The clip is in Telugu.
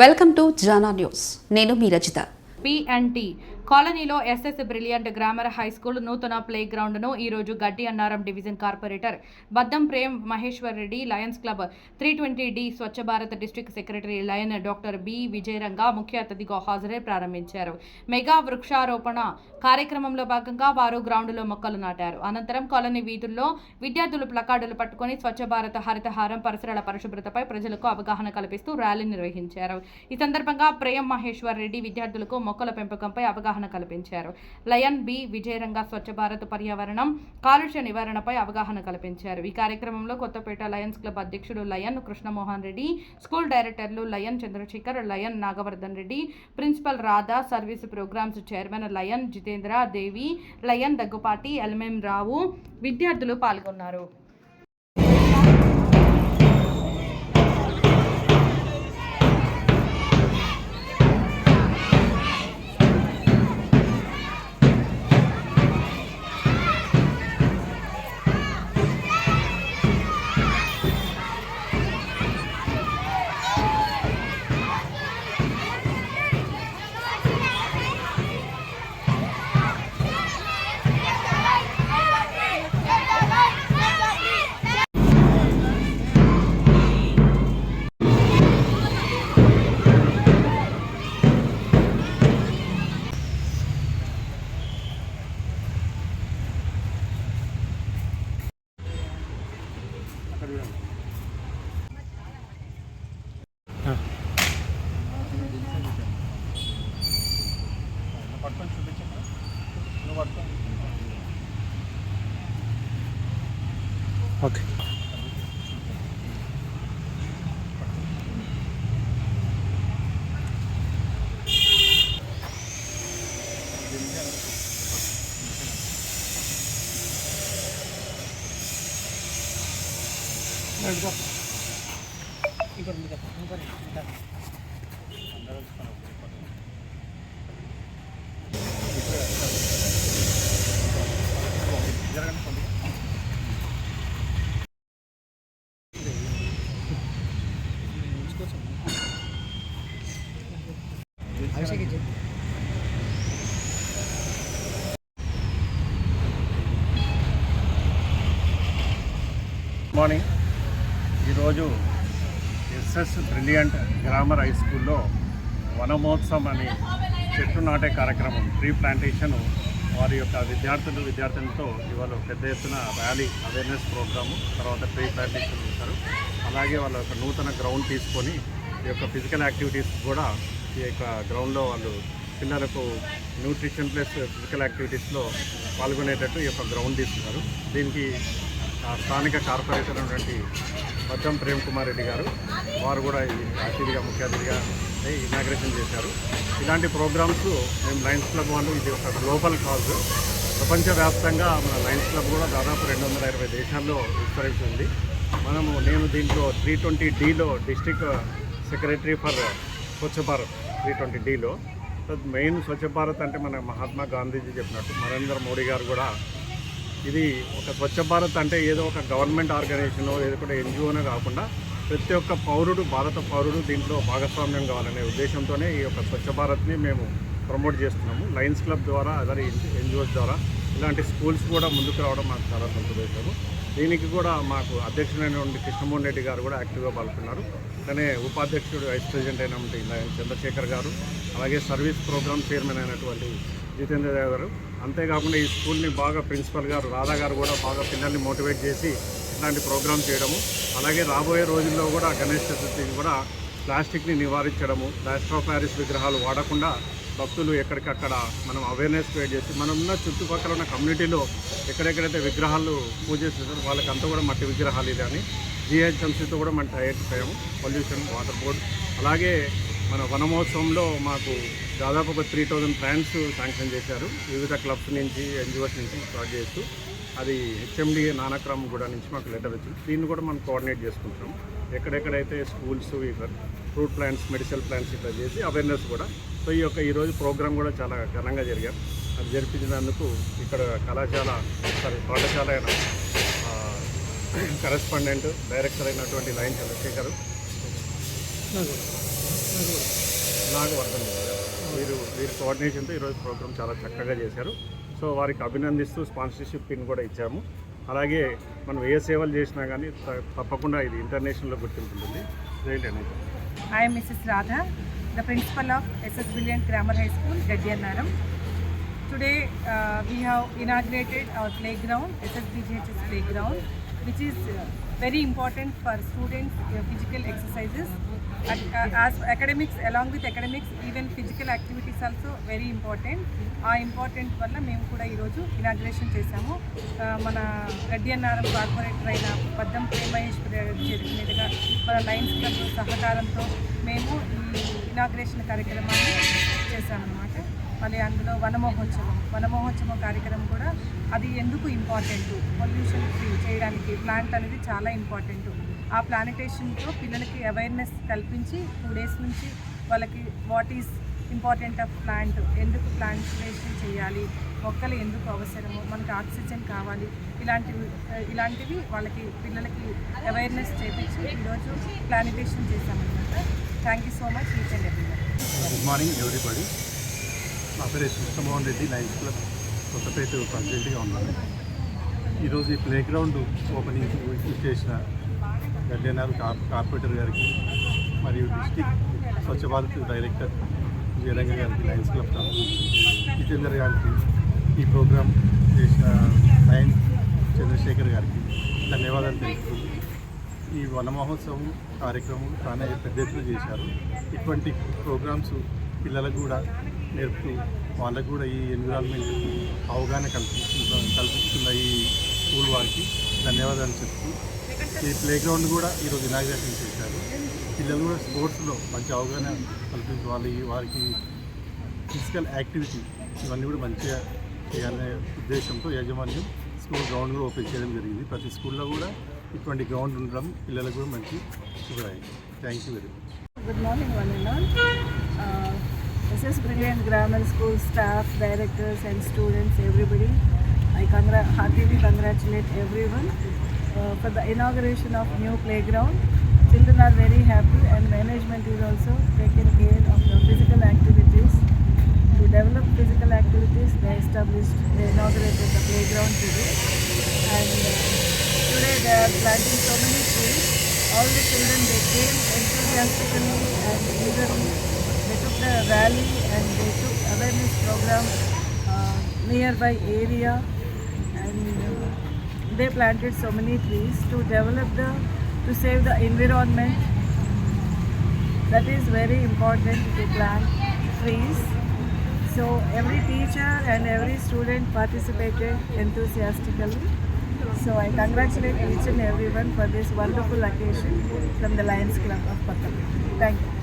Welcome to Jana news. నేను మీ రచిత. పిఎన్టీ కాలనీలో SS brilliant grammar high school నూతన ప్లే గ్రౌండ్ను ఈరోజు Gaddi Annaram division corporator Baddam Prem Maheshwar Reddy lions club three twenty D Swachh Bharat district secretary lion doctor B Vijayaranga ముఖ్య అతిథిగా హాజరై ప్రారంభించారు. మెగా వృక్షారోపణ కార్యక్రమంలో భాగంగా వారు గ్రౌండ్లో మొక్కలు నాటారు. అనంతరం కాలనీ వీధుల్లో విద్యార్థులు ప్లకార్డులు పట్టుకొని స్వచ్ఛ భారత హరితహారం పరిసరాల పరిశుభ్రతపై ప్రజలకు అవగాహన కల్పిస్తూ ర్యాలీ నిర్వహించారు. ఈ సందర్భంగా ప్రేమ్ మహేశ్వర్ రెడ్డి విద్యార్థులకు మొక్కల పెంపకంపై అవగాహన కల్పించారు. లయన్ బి విజయరంగ స్వచ్ఛ భారత్ పర్యావరణం కాలుష్య నివారణపై అవగాహన కల్పించారు. ఈ కార్యక్రమంలో కొత్తపేట లయన్స్ క్లబ్ అధ్యక్షుడు లయన్ కృష్ణమోహన్ రెడ్డి స్కూల్ డైరెక్టర్లు lion Chandrashekar lion Nagavardhan Reddy principal Radha service programmes chairman lion Jitendra Devi lion Daggupati LMM Rao విద్యార్థులు పాల్గొన్నారు. పట్టుకొని చూపించండి నువ్వు పట్టుకొని ఓకే జరగండి మార్నింగ్ ఈరోజు ఎస్ఎస్ బ్రిలియంట్ గ్రామర్ హై స్కూల్లో వనమహోత్సవం అని చెట్టు నాటే కార్యక్రమం ట్రీ ప్లాంటేషన్ వారి యొక్క విద్యార్థులు విద్యార్థులతో ఇవాళ పెద్ద ఎత్తున ర్యాలీ అవేర్నెస్ ప్రోగ్రాము తర్వాత ట్రీ ప్లాంటేషన్ చేశారు. అలాగే వాళ్ళ యొక్క నూతన గ్రౌండ్ తీసుకొని ఈ యొక్క ఫిజికల్ యాక్టివిటీస్ కూడా ఈ యొక్క గ్రౌండ్లో వాళ్ళు పిల్లలకు న్యూట్రిషన్ ప్లస్ ఫిజికల్ యాక్టివిటీస్లో పాల్గొనేటట్టు ఈ యొక్క గ్రౌండ్ తీసుకున్నారు. దీనికి స్థానిక కార్పొరేటర్ ఉన్నటువంటి బద్దం ప్రేమ్ కుమార్ రెడ్డి గారు వారు కూడా అతిథిగా ముఖ్య అతిథిగా ఇనాగ్రేషన్ చేశారు. ఇలాంటి ప్రోగ్రామ్స్ మేము లయన్స్ క్లబ్ వాళ్ళు ఇది ఒక గ్లోబల్ కాజ్ ప్రపంచవ్యాప్తంగా మన లయన్స్ క్లబ్ కూడా దాదాపు రెండు వందల ఇరవై దేశాల్లో విస్తరించి ఉంది మనము నేను దీంట్లో త్రీ ట్వంటీ డీలో district secretary for Swachh Bharat three twenty డీలో మెయిన్ స్వచ్ఛ భారత్ అంటే మన మహాత్మా గాంధీజీ చెప్పినట్టు నరేంద్ర మోడీ గారు కూడా ఇది ఒక స్వచ్ఛ భారత్ అంటే ఏదో ఒక గవర్నమెంట్ ఆర్గనైజేషనో ఏదో కూడా ఎన్జిఓనే కాకుండా ప్రతి ఒక్క పౌరుడు భారత పౌరుడు దీంట్లో భాగస్వామ్యం కావాలనే ఉద్దేశంతోనే ఈ యొక్క స్వచ్ఛ భారత్ని మేము ప్రమోట్ చేస్తున్నాము. లయన్స్ క్లబ్ ద్వారా అదర్ ఎన్జిఓస్ ద్వారా ఇలాంటి స్కూల్స్ కూడా ముందుకు రావడం మాకు చాలా సంతోషము దీనికి కూడా మాకు అధ్యక్షుడైనటువంటి కృష్ణమోహన్ రెడ్డి గారు కూడా యాక్టివ్గా పాల్గొన్నారు. కానీ ఉపాధ్యక్షుడు వైస్ ప్రెసిడెంట్ అయినటువంటి చంద్రశేఖర్ గారు అలాగే సర్వీస్ ప్రోగ్రామ్ చైర్మన్ అయినటువంటి జితేంద్ర గారు అంతేకాకుండా ఈ స్కూల్ని బాగా ప్రిన్సిపల్ గారు రాధా గారు కూడా బాగా పిల్లల్ని మోటివేట్ చేసి ఇలాంటి ప్రోగ్రామ్ చేయడము. అలాగే రాబోయే రోజుల్లో కూడా గణేష్ చతుర్థిని కూడా ప్లాస్టిక్ని నివారించడము ప్లాస్టర్ ఆఫ్ ప్యారిస్ విగ్రహాలు వాడకుండా భక్తులు ఎక్కడికక్కడ మనం అవేర్నెస్ క్రియేట్ చేసి మనం ఉన్న చుట్టుపక్కల ఉన్న కమ్యూనిటీలో ఎక్కడెక్కడైతే విగ్రహాలు పూజ చేస్తారో వాళ్ళకంతా కూడా మట్టి విగ్రహాలు ఇది అని జిహెచ్ఎంసీతో కూడా మనం టైట్ అయ్యాము పొల్యూషన్ వాటర్ బోర్డ్ అలాగే మన వనమహోత్సవంలో మాకు దాదాపు ఒక త్రీ థౌజండ్ ప్లాన్స్ శాంక్షన్ చేశారు. వివిధ క్లబ్స్ నుంచి ఎన్జిఓస్ నుంచి స్టార్ట్ చేస్తూ అది హెచ్ఎండి నానక్రమ్ కూడా నుంచి మాకు లెటర్ వచ్చింది. దీన్ని కూడా మనం కోఆర్డినేట్ చేసుకుంటాం ఎక్కడెక్కడైతే schools fruit plants medicine plants ఇట్లా చేసి అవేర్నెస్ కూడా సో ఈ యొక్క ఈరోజు ప్రోగ్రామ్ కూడా చాలా ఘనంగా జరిగారు. అది జరిపించినందుకు ఇక్కడ కళాశాల సారీ పాఠశాల అయిన కరెస్పాండెంట్ డైరెక్టర్ అయినటువంటి లైన్ చంద్రశేఖర్ నాగవర్ధన్ గారు. మీరు మీరు కోఆర్డినేషన్తో ఈరోజు ప్రోగ్రామ్ చాలా చక్కగా చేశారు. సో వారికి అభినందిస్తూ స్పాన్సర్షిప్ పిన్ కూడా ఇచ్చాము. అలాగే మనం ఏ సేవలు చేసినా కానీ తప్పకుండా ఇది ఇంటర్నేషనల్లో గుర్తింపు ఉంటుంది I'm Mrs Radha the principal of SS brilliant grammar high school Gaddiannaram today we uh inaugurated our playground SSBGHS playground which is uh, very important for students' uh, physical exercises. At, uh, as academics, along with academics, even physical activities also very important. ఆ ఇంపార్టెంట్ వల్ల మేము కూడా ఈరోజు ఇనాగ్రేషన్ చేశాము ఆ, మన గడ్డియన్నారం కార్పొరేటర్ అయిన బద్దం ప్రేమహేశ్వరి గారి చేతుల మీదుగా మన లయన్స్ క్లబ్ సహకారంతో మేము ఈ ఇనాగ్రేషన్ కార్యక్రమాన్ని చేశామన్నమాట మళ్ళీ అందులో వనమహోత్సవం. వనమహోత్సవం కార్యక్రమం కూడా అది ఎందుకు ఇంపార్టెంట్ పొల్యూషన్ ఫ్రీ చేయడానికి ప్లాంట్ అనేది చాలా ఇంపార్టెంట్ ఆ ప్లానిటేషన్తో పిల్లలకి అవేర్నెస్ కల్పించి టూ డేస్ నుంచి వాళ్ళకి what is important of plant ఎందుకు ప్లాంటేషన్ చేయాలి? మొక్కలు ఎందుకు అవసరము? మనకు ఆక్సిజన్ కావాలి. ఇలాంటివి ఇలాంటివి వాళ్ళకి పిల్లలకి అవేర్నెస్ చేపించి ఈరోజు plantation చేశామన్నమాట. Thank you so much each and every good morning everybody నా పేరు కృష్ణమోహన్ రెడ్డి లయన్స్ క్లబ్ కొత్తపేట ప్రెసిడెంట్గా ఉన్నాను. ఈరోజు ఈ ప్లే గ్రౌండ్ ఓపెనింగ్ చేసిన గడ్డెనార్ కార్ కార్పొరేటర్ గారికి మరియు డిస్టిక్ స్వచ్ఛ భారత్ డైరెక్టర్ జయరంగ గారికి లయన్స్ క్లబ్ జితేందర్ గారికి ఈ ప్రోగ్రాం చేసిన లయన్ చంద్రశేఖర్ గారికి ధన్యవాదాలు తెలుపుతూ ఈ వన మహోత్సవం కార్యక్రమం చాలా పెద్ద ఎత్తున చేశారు. ఇటువంటి ప్రోగ్రామ్స్ పిల్లలకు కూడా నేర్పుతూ వాళ్ళకు కూడా ఈ ఎన్విరాన్మెంట్ అవగాహన కల్పిస్తున్న కల్పిస్తున్న ఈ స్కూల్ వారికి ధన్యవాదాలు చెప్తూ ఈ ప్లే గ్రౌండ్ కూడా ఈరోజు ఇనాగ్రేషన్ చేశారు. పిల్లలు కూడా స్పోర్ట్స్లో మంచి అవగాహన కల్పించి వాళ్ళ వారికి ఫిజికల్ యాక్టివిటీ ఇవన్నీ కూడా మంచిగా చేయాలనే ఉద్దేశంతో యాజమాన్యం స్కూల్ గ్రౌండ్ కూడా ఓపెన్ చేయడం జరిగింది. ప్రతి స్కూల్లో కూడా ఇటువంటి గ్రౌండ్ ఉండడం పిల్లలకు కూడా మంచి శుభ్రాయి thank you very much good morning one and all This is Brilliant Grammar School staff, directors, and students, everybody. I congra- heartily congratulate everyone uh, for the inauguration of new playground. Children are very happy, and management is also taking care of the physical activities. To develop physical activities, they established, they inaugurated the playground today, and uh, today they are planting so many trees. All the children they came enthusiastically and eagerly. They took the rally and they took awareness program uh, nearby area and uh, they planted so many trees to develop the to save the environment. That is very important to plant trees. So every teacher and every student participated enthusiastically. So I congratulate each and everyone for this wonderful occasion from the Lions Club of Pattam. Thank you.